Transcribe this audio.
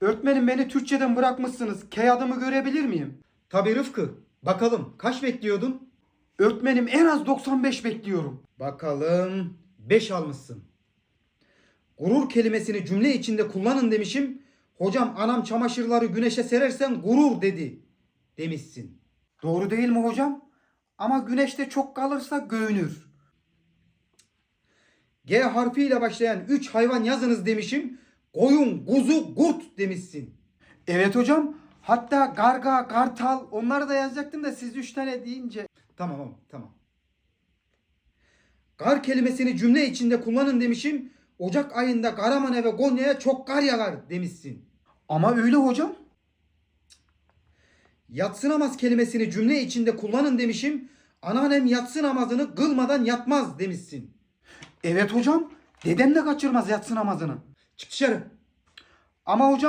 Öğretmenim beni Türkçeden bırakmışsınız. K adımı görebilir miyim? Tabii Rıfkı. Bakalım kaç bekliyordun? Öğretmenim en az 95 bekliyorum. Bakalım 5 almışsın. Gurur kelimesini cümle içinde kullanın demişim. Hocam anam çamaşırları güneşe serersen gurur dedi demişsin. Doğru değil mi hocam? Ama güneşte çok kalırsa göğünür. G harfiyle başlayan 3 hayvan yazınız demişim. Koyun, kuzu, kurt demişsin. Evet hocam. Hatta garga, kartal onları da yazacaktım da siz 3 tane deyince. Tamam tamam tamam. Kar kelimesini cümle içinde kullanın demişim. Ocak ayında Karaman'a ve Konya'ya çok kar yağar demişsin. Ama öyle hocam. Yatsı namaz kelimesini cümle içinde kullanın demişim. Anneannem yatsı namazını kılmadan yatmaz demişsin. Evet hocam. Dedem de kaçırmaz yatsı namazını. Çık. Ama hocam